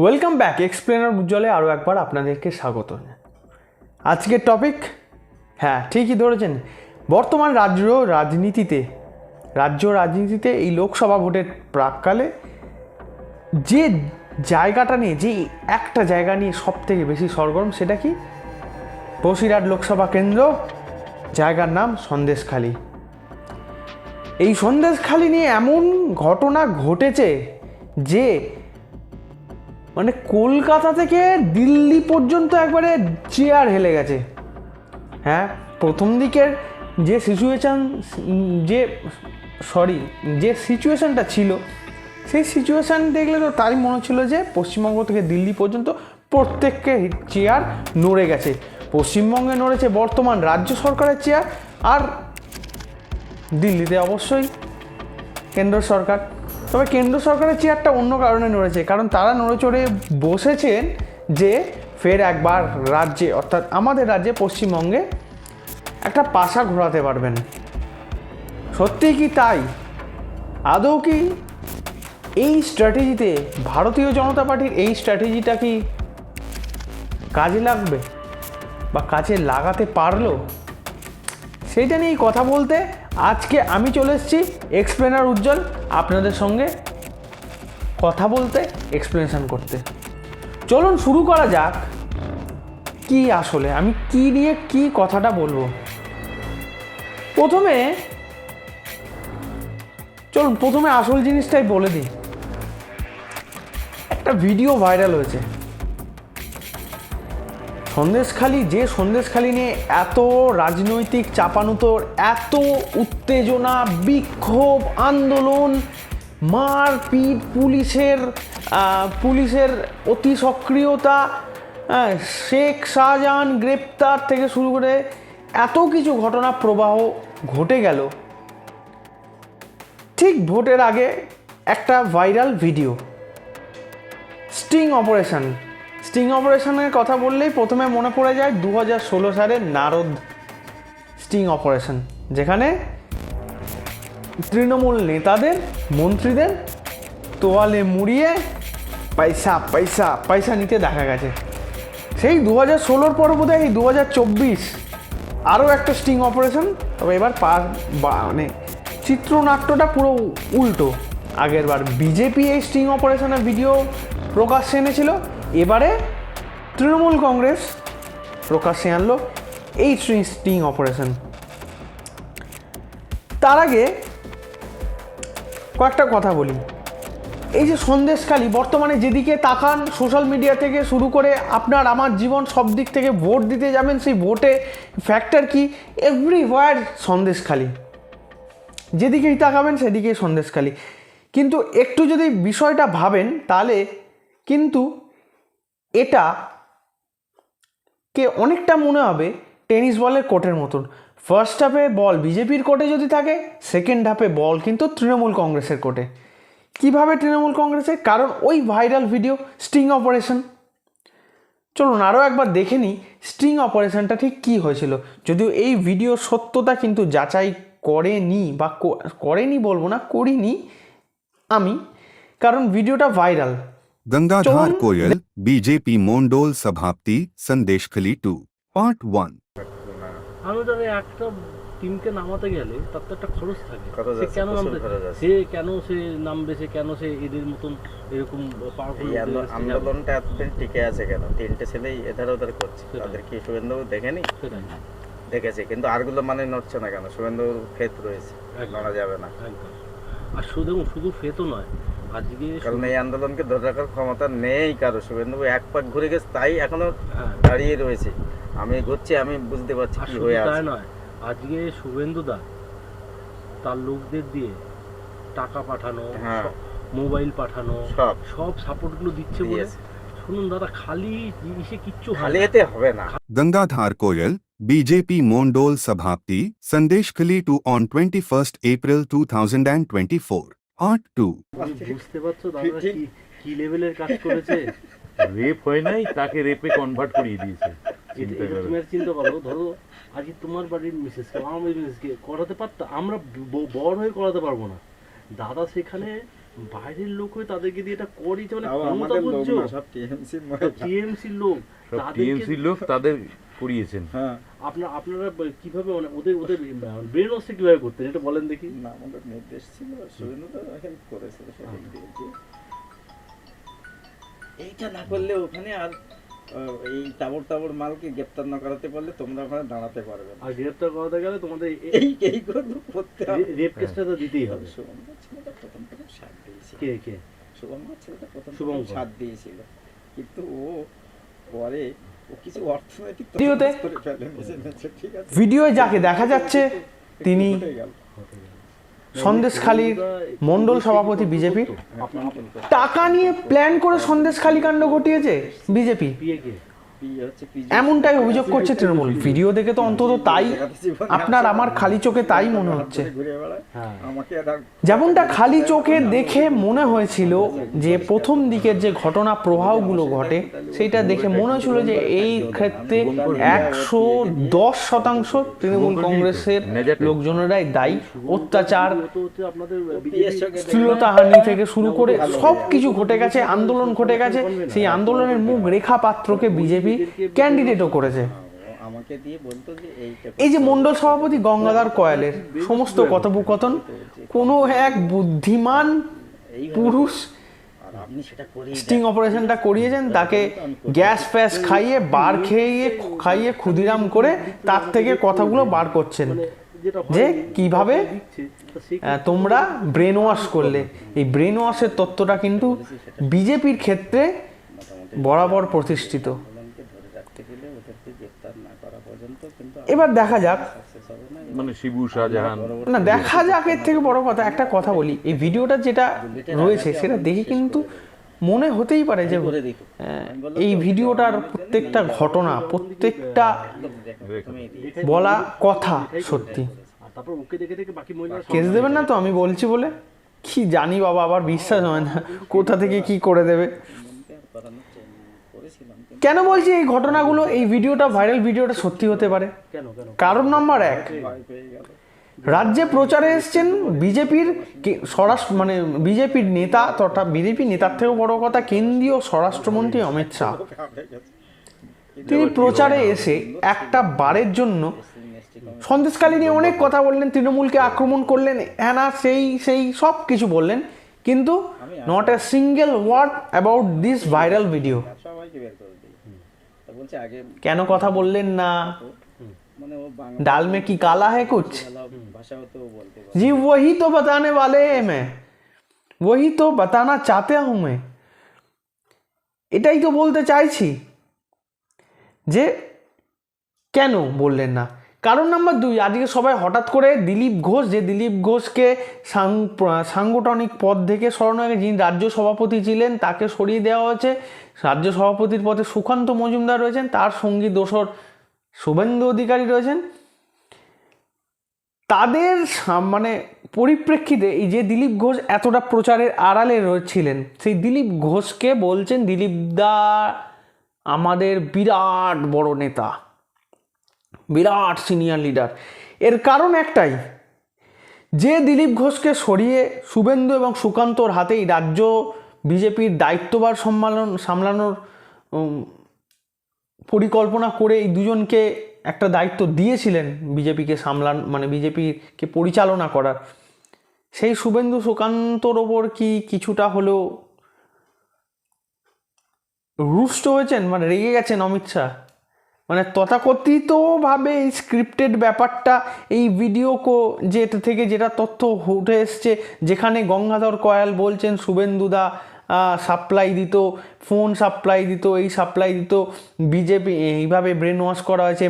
Welcome back explainer উজ্জ্বলে আরও একবার আপনাদেরকে স্বাগত। আজকের টপিক হ্যাঁ ঠিকই ধরেছেন। বর্তমান রাজ্য রাজনীতিতে রাজ্য রাজনীতিতে এই লোকসভা ভোটের প্রাককালে যে জায়গাটা নিয়ে, যে একটা জায়গা নিয়ে সব থেকে বেশি সরগরম, সেটা কি? বসিরহাট লোকসভা কেন্দ্র, জায়গার নাম সন্দেশখালী। এই সন্দেশখালী নিয়ে এমন ঘটনা ঘটেছে যে মানে কলকাতা থেকে দিল্লি পর্যন্ত একবারে চেয়ার হেলে গেছে। হ্যাঁ প্রথম দিকের যে সিচুয়েশান যে সরি যে সিচুয়েশানটা ছিল, সেই সিচুয়েশান দেখলে তো তারই মনে হচ্ছিল যে পশ্চিমবঙ্গ থেকে দিল্লি পর্যন্ত প্রত্যেককে চেয়ার নড়ে গেছে। পশ্চিমবঙ্গে নড়েছে বর্তমান রাজ্য সরকারের চেয়ার আর দিল্লিতে অবশ্যই কেন্দ্র সরকার। তবে কেন্দ্র সরকারের চেয়ারটা অন্য কারণে নড়েছে, কারণ তারা নড়ে চড়ে বসেছেন যে ফের একবার রাজ্যে, অর্থাৎ আমাদের রাজ্যে পশ্চিমবঙ্গে একটা পাশা ঘোরাতে পারবেন। সত্যিই কি তাই? আদৌ কি এই স্ট্র্যাটেজিতে ভারতীয় জনতা পার্টির এই স্ট্র্যাটেজিটা কি কাজে লাগবে বা কাজে লাগাতে পারল? সেইটা নিয়েই কথা বলতে আজকে আমি চলে এসেছি এক্সপ্লেনার উজ্জ্বল, আপনাদের সঙ্গে কথা বলতে এক্সপ্লেনেশন করতে। চলুন শুরু করা যাক, কি আসলে, আমি কি নিয়ে কি কথাটা বলব। প্রথমে, চলুন, প্রথমে আসল জিনিসটাই বলে দিই। একটা ভিডিও ভাইরাল হয়েছে। সন্দেশখালি, যে সন্দেশখালি নিয়ে এত রাজনৈতিক চাপানুতোর, এত উত্তেজনা, বিক্ষোভ, আন্দোলন, মারপিট, পুলিশের পুলিশের অতি সক্রিয়তা শেখ শাহজাহান গ্রেপ্তার থেকে শুরু করে এত কিছু ঘটনা প্রবাহ ঘটে গেল। ঠিক ভোটের আগে একটা viral video. Sting operation. Sting অপারেশনের কথা বললেই প্রথমে মনে পড়ে যায় দু হাজার ষোলো সালের নারদ স্টিং অপারেশন যেখানে তৃণমূল নেতাদের, মন্ত্রীদের তোয়ালে মুড়িয়ে পয়সা পয়সা পয়সা নিতে দেখা গেছে। সেই দু হাজার ষোলোর পর বোধ হয় এই দু হাজার চব্বিশ আরও একটা স্টিং অপারেশন তবে এবার পা, বা- মানে চিত্রনাট্যটা পুরো উল্টো। আগের বার বিজেপি এই স্টিং অপারেশনের ভিডিও প্রকাশ্যে এনেছিল। এবারে তৃণমূল কংগ্রেস প্রকাশ্যে আনলো এই স্টিং অপারেশন। তার আগে কয়েকটা কথা বলি। এই যে সন্দেশখালি, বর্তমানে যেদিকে তাকান সোশ্যাল মিডিয়া থেকে শুরু করে আপনার, আমার জীবন সব দিক থেকে ভোট দিতে যাবেন, সেই ভোটে ফ্যাক্টর কি? এভরিওয়ার সন্দেশখালি। যেদিকেই তাকাবেন, সেদিকেই সন্দেশখালি। কিন্তু একটু যদি বিষয়টা ভাবেন, তাহলে কিন্তু এটা কে অনেকটা মনে হবে টেনিস বলের কোর্টের মতন। ফার্স্ট হাফে বল বিজেপির কোর্টে যদি থাকে সেকেন্ড হাফে বল কিন্তু তৃণমূল কংগ্রেসের কোর্টে কীভাবে তৃণমূল কংগ্রেসের? কারণ ওই ভাইরাল ভিডিও স্টিং অপারেশন চলুন আরও একবার দেখে নিই স্টিং অপারেশনটা ঠিক কী হয়েছিল। যদিও এই ভিডিও সত্যতা কিন্তু যাচাই করেনি বা করেনি বলব না, করিনি আমি। কারণ ভিডিওটা ভাইরাল ગંગાધાર કોયલ બીજેપી મોંડોલ સભાપતિ સંદેશ ખલીટુ પાર્ટ ওয়ান আমি দাদা একটা টিমকে নামাতে গেলে তার তো একটা খরচ থাকে। সে কেন নামবে? সে কেন সে নামবে? সে কেন সে এদের মতন এরকম আন্দোলনটা এতদিন টিকে আছে কেন? তিনটে ছেলেই এধার ওধার করছে। তাদের কি শুভেন্দু দেখেনি? দেখেছে কিন্তু আরগুলো মানে নড়ছে না কেন? শুভেন্দুর ফেত রয়েছে। যাবে না। আর শুধু শুধু ফেতও নয় আজকে কারণ এই আন্দোলনকে ধরে রাখার ক্ষমতা নেই কারও। শুভেন্দু এক পাক ঘুরে গেছে তাই এখনও হ্যাঁ। দাঁড়িয়ে রয়েছে। আমি ঘুরছি আমি বুঝতে পারছি কি হয়ে আছে। নয় আজকে শুভেন্দু দা তার লোকদের দিয়ে টাকা পাঠানো হ্যাঁ। মোবাইল পাঠানো সব। সব সাপোর্টগুলো দিচ্ছে বলে শুনুন দাদা খালি জিনিসে কিচ্ছু খালি এতে হবে না। গঙ্গাধার কোয়েল বিজেপি মন্ডল সভাপতি Sandeshkhali two on twenty first April two thousand 21st twenty four part two বুঝতে পারছ দাদা কি কি লেভেলের কাজ করেছে? রেপ হয় নাই তাকে রেপে কনভার্ট করিয়ে দিয়েছে। তুমি চিন্তা করো ধরো আজকে তোমার বাড়ির মিসেসকে আমার মিসেসকে করাতে পারতো? আমরা বড় হয়ে করাতে পারব না। দাদা সেখানে বাইরের লোক হয়ে তাদেরকে দিয়ে এটা করিয়েছে মানে ক্ষমতা বুঝছ সব টিএমসির লোক টিএমসির লোক লোক তাদের করিয়েছেন। হ্যাঁ। আপনার আপনারা কীভাবে মানে ওদের ওদের ব্রেন ওয়াশটা কীভাবে করতেন এটা বলেন দেখি। না আমাদের নির্দেশ ছিল সুরেন্দ্র হেল্প করেছিল যে এইটা না করলে ওখানে আর এই তাবড় তাবড় মালকে গ্রেপ্তার না করাতে পারলে তোমরা ওখানে দাঁড়াতে পারবে আর গ্রেপ্তার করাতে গেলে তোমাদের এই এই করে করতে হবে। রেপ কেসটা তো দিতেই হবে। শুভঙ্কর ছেলেটা প্রথম প্রথম দিয়েছিল। কে কে? শুভঙ্কর ছেলেটা প্রথম। সাথ দিয়েছিল। কিন্তু ও পরে কিছু অর্থনৈতিক ভিডিওতে ভিডিওয়ে যাকে দেখা যাচ্ছে তিনি সন্দেশখালীর মন্ডল সভাপতি বিজেপি টাকা নিয়ে প্ল্যান করে সন্দেশখালী কাণ্ড ঘটিয়েছে বিজেপি। এমনটাই অভিযোগ করছে তৃণমূল। ভিডিও দেখে তো অন্তত তাই আপনার আমার খালি চোখে তাই মনে হচ্ছে। হ্যাঁ। যেমনটা খালি চোখে দেখে মনে হয়েছিল যে প্রথম দিকের যে ঘটনা প্রবাহগুলো ঘটে সেইটা দেখে মনে হয়েছিল যে এই ক্ষেত্রে একশো দশ শতাংশ তৃণমূল কংগ্রেসের লোকজনেরাই দায়ী। অত্যাচার শ্লীলতাহানি থেকে শুরু করে সব কিছু ঘটে গেছে আন্দোলন ঘটে গেছে সেই আন্দোলনের মুখ রেখা পাত্রকে বিজেপি ক্যান্ডিডেটও করেছে। আমাকে দিয়ে বলতো যে এই যে মন্ডল সভাপতি গঙ্গাধর কয়ালের সমস্ত কথোপকথন কোনো এক বুদ্ধিমান পুরুষ সেটা অপারেশনটা করিয়েছেন তাকে গ্যাস ফ্যাস খাইয়ে বার খেয়ে খাইয়ে ক্ষুদিরাম করে তার থেকে কথাগুলো বার করছেন। যে হয়, কীভাবে তোমরা ব্রেন ওয়াশ করলে। এই ব্রেন ওয়াশের তত্ত্বটা কিন্তু বিজেপির ক্ষেত্রে বরাবর প্রতিষ্ঠিত আন্দোলনকে ধরে রাখতে গেলে ওদেরকে গ্রেপ্তার না করা পর্যন্ত কিন্তু এবার দেখা যাক। মানে শিবু শাহজাহান। না দেখা যাক এর থেকে বড় কথা একটা কথা বলি। এই ভিডিওটা যেটা রয়েছে সেটা দেখে কিন্তু মনে হতেই পারে যে এই ভিডিওটার প্রত্যেকটা ঘটনা প্রত্যেকটা বলা কথা সত্যি। কেস দেবেন না তো? আমি বলছি বলে। কি জানি বাবা আবার বিশ্বাস হয় না। কোথা থেকে কি করে দেবে? কেন বলছি এই ঘটনাগুলো এই ভিডিওটা ভাইরাল ভিডিওটা সত্যি হতে পারে? কারণ নাম্বার এক রাজ্যে প্রচারে এসছেন বিজেপির স্বরাষ্ট্র মানে বিজেপির নেতা তথা বিজেপি নেতার থেকেও বড় কথা কেন্দ্রীয় স্বরাষ্ট্রমন্ত্রী অমিত শাহ। তিনি প্রচারে এসে একটা বারের জন্য সন্দেশকালী নিয়ে অনেক কথা বললেন তৃণমূলকে আক্রমণ করলেন হ্যানা সেই সেই সব কিছু বললেন কিন্তু not a single word about this viral video সবাইকে বের করে দিই তা বলছে আগে কেন কথা বললেন না মানে ও বাংলা ডাল মে কি কালা है कुछ ভাষাও তো বলতে পারে जी वही तो बताने वाले हैं मैं वही तो बताना चाहते हूं मैं এটাই তো বলতে চাইছি যে কেন বললেন না কারণ নাম্বার দুই, আজকে সবাই হঠাৎ করে দিলীপ ঘোষ, যে দিলীপ ঘোষকে সাং- সাংগঠনিক পদ থেকে সরানো হয়ে যিনি রাজ্য সভাপতি ছিলেন, তাকে সরিয়ে দেওয়া হয়েছে। রাজ্য সভাপতির পদে সুকান্ত মজুমদার রয়েছেন, তার সঙ্গী দোসর শুভেন্দু অধিকারী রয়েছেন। তাদের মানে পরিপ্রেক্ষিতে এই যে দিলীপ ঘোষ এতটা প্রচারের আড়ালে রয়েছিলেন, সেই দিলীপ ঘোষকে বলছেন, দিলীপ দা আমাদের বিরাট বড় নেতা। বিরাট সিনিয়র লিডার এর কারণ একটাই, যে দিলীপ ঘোষকে সরিয়ে শুভেন্দু এবং সুকান্তর হাতেই রাজ্য বিজেপির দায়িত্বভার সম্মালন, সামলানোর পরিকল্পনা করে এই দুজনকে একটা দায়িত্ব দিয়েছিলেন বিজেপিকে সামলান মানে বিজেপিকে পরিচালনা করার। সেই শুভেন্দু সুকান্তর ওপর কি কিছুটা হলেও রুষ্ট হয়েছেন? মানে রেগে গেছেন অমিত শাহ? মানে তথাকথিতভাবে এই স্ক্রিপ্টেড ব্যাপারটা, এই ভিডিও কো, যেটা থেকে যেটা তথ্য উঠে এসছে, যেখানে গঙ্গাধর কয়াল বলছেন শুভেন্দুদা সাপ্লাই দিত ফোন সাপ্লাই দিত, এই সাপ্লাই দিত বিজেপি এইভাবে ব্রেন ওয়াশ করা হয়েছে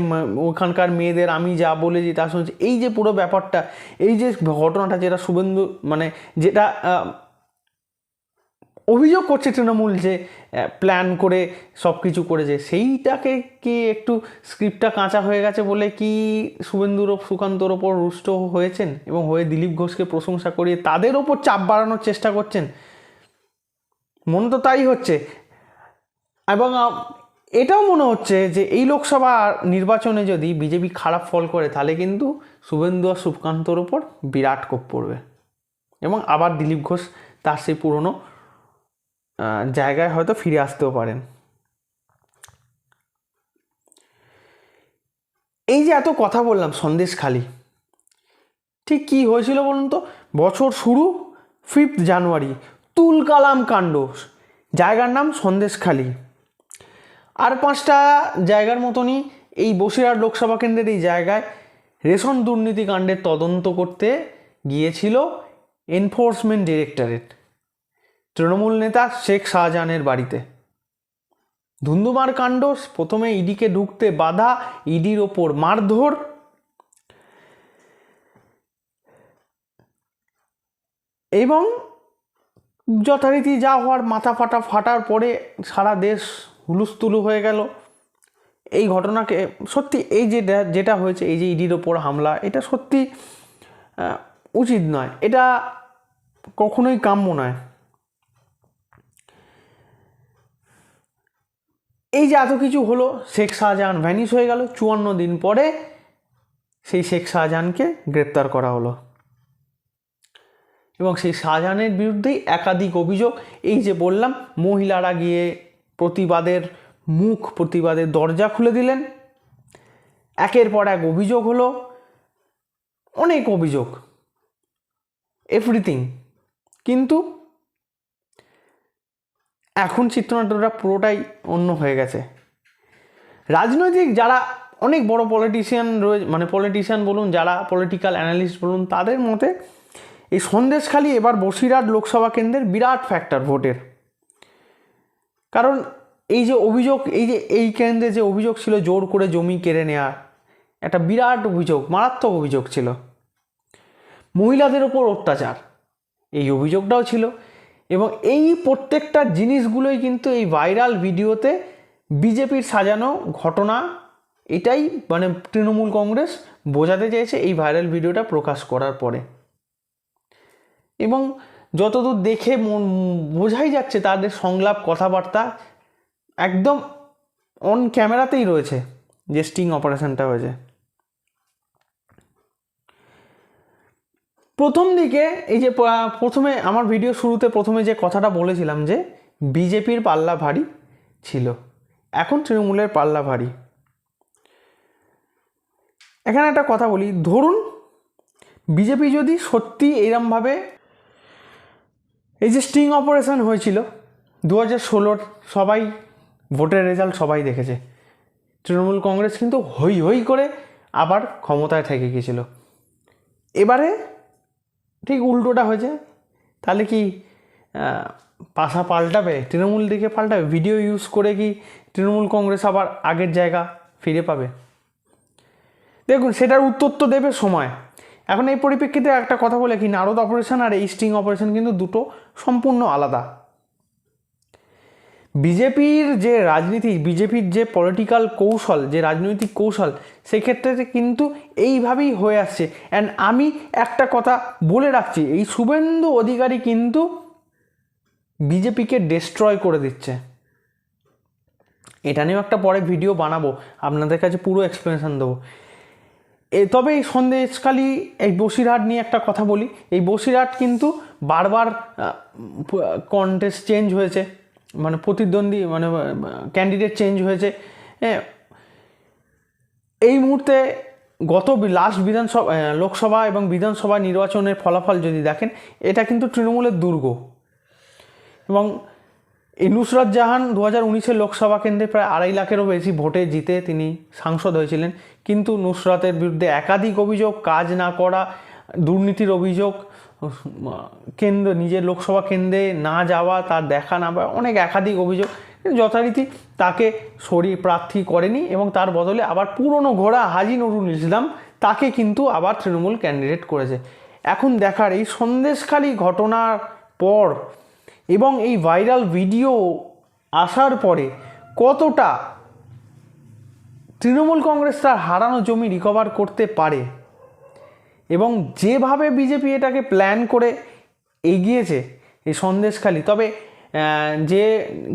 ওখানকার মেয়েদের আমি যা বলেছি তা শুনছি। এই যে পুরো ব্যাপারটা, এই যে ঘটনাটা যেটা শুভেন্দু মানে যেটা অভিযোগ করছে তৃণমূল যে প্ল্যান করে সব কিছু করেছে। সেইটাকে কি একটু স্ক্রিপ্টটা কাঁচা হয়ে গেছে বলে কি শুভেন্দুর সুকান্তর ওপর রুষ্ট হয়েছেন এবং হয়ে দিলীপ ঘোষকে প্রশংসা করিয়ে তাদের ওপর চাপ বাড়ানোর চেষ্টা করছেন? মনে তো তাই হচ্ছে। এবং এটাও মনে হচ্ছে যে এই লোকসভা নির্বাচনে যদি বিজেপি খারাপ ফল করে, তাহলে কিন্তু শুভেন্দু আর সুকান্তর ওপর বিরাট কোপ পড়বে। এবং আবার দিলীপ ঘোষ তার সেই পুরনো জায়গায় হয়তো ফিরে আসতেও পারেন। এই যে এত কথা বললাম সন্দেশখালি ঠিক কি হয়েছিল বলুন তো? বছর শুরু ফিফথ জানুয়ারি তুলকালাম কাণ্ড, জায়গার নাম সন্দেশখালি আর পাঁচটা জায়গার মতনই এই বসিরহাট লোকসভা কেন্দ্রের এই জায়গায় রেশন দুর্নীতি কাণ্ডের তদন্ত করতে গিয়েছিল এনফোর্সমেন্ট ডিরেক্টরেট তৃণমূল নেতা শেখ শাহজাহানের বাড়িতে। ধুন্ধুমার কাণ্ড, প্রথমে ইডিকে ঢুকতে বাধা, ইডির ওপর মারধর। এবং যথারীতি যা হওয়ার মাথা ফাটা ফাটার পরে সারা দেশ হুলুস্থুলু হয়ে গেল। এই ঘটনাকে সত্যি এই যে যেটা হয়েছে, এই যে ইডির ওপর হামলা, এটা সত্যি উচিত নয়। এটা কখনোই কাম্য নয়। এই যে এত কিছু হলো, শেখ শাহজাহান ভ্যানিশ হয়ে গেল। চুয়ান্ন দিন পরে সেই শেখ শাহজাহানকে গ্রেপ্তার করা হলো। এবং সেই শাহজাহানের বিরুদ্ধেই একাধিক অভিযোগ। এই যে বললাম, মহিলারা গিয়ে প্রতিবাদের মুখ, প্রতিবাদের দরজা খুলে দিলেন। একের পর এক অভিযোগ হলো, অনেক অভিযোগ এভরিথিং কিন্তু এখন চিত্রনাট্যটা পুরোটাই অন্য হয়ে গেছে। রাজনৈতিক যারা অনেক বড় পলিটিশিয়ান রয়েছে মানে পলিটিশিয়ান বলুন, যারা পলিটিক্যাল অ্যানালিস্ট বলুন, তাদের মতে এই সন্দেশখালি এবার বসিরহাট লোকসভা কেন্দ্রের বিরাট ফ্যাক্টর ভোটের। কারণ এই যে অভিযোগ, এই যে এই কেন্দ্রে যে অভিযোগ ছিল জোর করে জমি কেড়ে নেওয়া একটা বিরাট অভিযোগ, মারাত্মক অভিযোগ ছিল। মহিলাদের ওপর অত্যাচার, এই অভিযোগটাও ছিল। এবং এই প্রত্যেকটা জিনিসগুলোই কিন্তু এই ভাইরাল ভিডিওতে বিজেপির সাজানো ঘটনা, এটাই মানে তৃণমূল কংগ্রেস বোঝাতে চেয়েছে এই ভাইরাল ভিডিওটা প্রকাশ করার পরে। এবং যতদূর দেখে মন, বোঝাই যাচ্ছে তাদের সংলাপ কথাবার্তা একদম অন ক্যামেরাতেই রয়েছে, যে স্টিং অপারেশনটা হয়েছে। প্রথম দিকে এই যে প্রথমে আমার ভিডিও শুরুতে প্রথমে যে কথাটা বলেছিলাম যে বিজেপির পাল্লা ভারী ছিল, এখন তৃণমূলের পাল্লা ভারী। এখানে একটা কথা বলি, ধরুন বিজেপি যদি সত্যি এরমভাবে এই যে স্টিং অপারেশন হয়েছিল দু হাজার ষোলোর সবাই ভোটের রেজাল্ট সবাই দেখেছে, তৃণমূল কংগ্রেস কিন্তু হই হই করে আবার ক্ষমতায় থেকে গিয়েছিল। এবারে ঠিক উল্টোটা হয়েছে। তাহলে কি পাশা পাল্টাবে? তৃণমূল দিকে পাল্টাবে? ভিডিও ইউজ করে কি তৃণমূল কংগ্রেস আবার আগের জায়গা ফিরে পাবে? দেখুন, সেটার উত্তর তো দেবে সময়। এখন এই পরিপ্রেক্ষিতে একটা কথা বলে কি নারদ অপারেশন আর এই স্টিং অপারেশন কিন্তু দুটো সম্পূর্ণ আলাদা। বিজেপির যে রাজনীতি, বিজেপির যে পলিটিক্যাল কৌশল, যে রাজনৈতিক কৌশল, সেক্ষেত্রে কিন্তু এইভাবেই হয়ে আসছে। অ্যান্ড আমি একটা কথা বলে রাখছি, এই শুভেন্দু অধিকারী কিন্তু বিজেপিকে ডেস্ট্রয় করে দিচ্ছে। এটা নিয়েও একটা পরে ভিডিও বানাবো, আপনাদের কাছে পুরো এক্সপ্লেনেশন দেবো। এ, তবে এই সন্দেশকালী এই বসিরহাট নিয়ে একটা কথা বলি। এই বসিরহাট কিন্তু বারবার কন্টেস্ট চেঞ্জ হয়েছে। মানে প্রতিদ্বন্দ্বী মানে ক্যান্ডিডেট চেঞ্জ হয়েছে। হ্যাঁ এই মুহূর্তে গত লাস্ট বিধানসভা লোকসভা এবং বিধানসভা নির্বাচনের ফলাফল যদি দেখেন, এটা কিন্তু তৃণমূলের দুর্গ। এবং নুসরাত জাহান দু হাজার উনিশের লোকসভা কেন্দ্রে প্রায় আড়াই লাখেরও বেশি ভোটে জিতে তিনি সাংসদ হয়েছিলেন। কিন্তু নুসরাতের বিরুদ্ধে একাধিক অভিযোগ, কাজ না করা, দুর্নীতির অভিযোগ কেন্দ্র, নিজের লোকসভা কেন্দ্রে না যাওয়া, তার দেখা না পাওয়া, অনেক একাধিক অভিযোগ। যথারীতি তাকে সরি প্রার্থী করেনি এবং তার বদলে আবার পুরনো ঘোড়া হাজি নুরুল ইসলাম তাকে কিন্তু আবার তৃণমূল ক্যান্ডিডেট করেছে। এখন দেখার এই সন্দেশখালী ঘটনার পর এবং এই ভাইরাল ভিডিও আসার পরে কতটা তৃণমূল কংগ্রেস তার হারানো জমি রিকভার করতে পারে? এবং যেভাবে বিজেপি এটাকে প্ল্যান করে এগিয়েছে এই সন্দেশখালী, তবে যে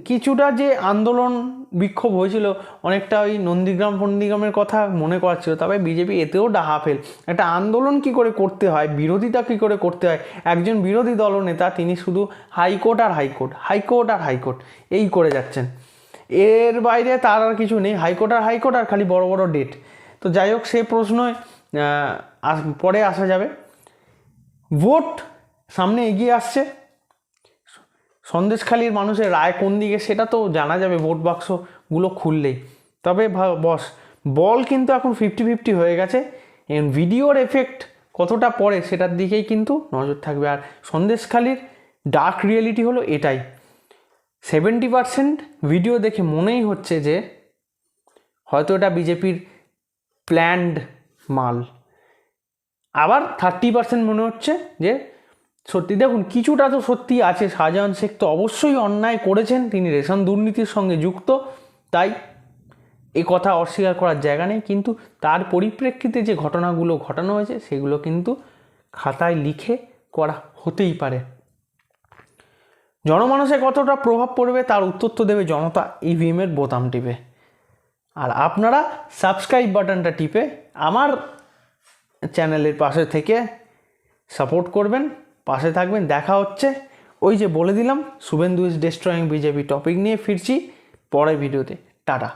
কিছুটা যে আন্দোলন বিক্ষোভ হয়েছিল, অনেকটা ওই নন্দীগ্রাম ফন্দিগ্রামের কথা মনে করাচ্ছিল তবে বিজেপি এতেও ডাহা ফেল। একটা আন্দোলন কি করে করতে হয়, বিরোধিতা কি করে করতে হয়, একজন বিরোধী দলনেতা তিনি শুধু হাইকোর্ট আর হাইকোর্ট হাইকোর্ট আর হাইকোর্ট, এই করে যাচ্ছেন। এর বাইরে তার আর কিছু নেই, হাইকোর্ট আর হাইকোর্ট আর খালি বড় বড় ডেট তো যাই হোক, সে প্রশ্নয় আস- পরে আসা যাবে। ভোট সামনে এগিয়ে আসছে। সন্দেশখালীর মানুষের রায় কোন দিকে সেটা তো জানা যাবে, ভোট বাক্সগুলো খুললেই। তবে বস, বল কিন্তু এখন ফিফটি ফিফটি হয়ে গেছে। ভিডিওর এফেক্ট কতটা পড়ে সেটার দিকেই কিন্তু নজর থাকবে। আর সন্দেশখালীর ডার্ক রিয়েলিটি হলো এটাই। সেভেন্টি পার্সেন্ট ভিডিও দেখে মনেই হচ্ছে যে হয়তো এটা বিজেপির প্ল্যান্ড মাল। আবার থার্টি পার্সেন্ট মনে হচ্ছে যে, সত্যি দেখুন, কিছুটা তো সত্যি আছে, শাহজাহান শেখ তো অবশ্যই অন্যায় করেছেন, তিনি রেশন দুর্নীতির সঙ্গে যুক্ত, তাই এ কথা অস্বীকার করার জায়গা নেই, কিন্তু তার পরিপ্রেক্ষিতে যে ঘটনাগুলো ঘটানো হয়েছে, সেগুলো কিন্তু খাতায় লিখে করা হতেই পারে। জনমানসে কতটা প্রভাব পড়বে, তার উত্তর তো দেবে জনতা ইভিএমের বোতাম টিপে। আর আপনারা সাবস্ক্রাইব বাটনটা টিপে আমার চ্যানেলের পাশে থেকে সাপোর্ট করবেন, পাশে থাকবেন, দেখা হচ্ছে। ওই যে বলে দিলাম, Suvendu is destroying BJP topic নিয়ে ফিরছি পরের ভিডিওতে। টাটা।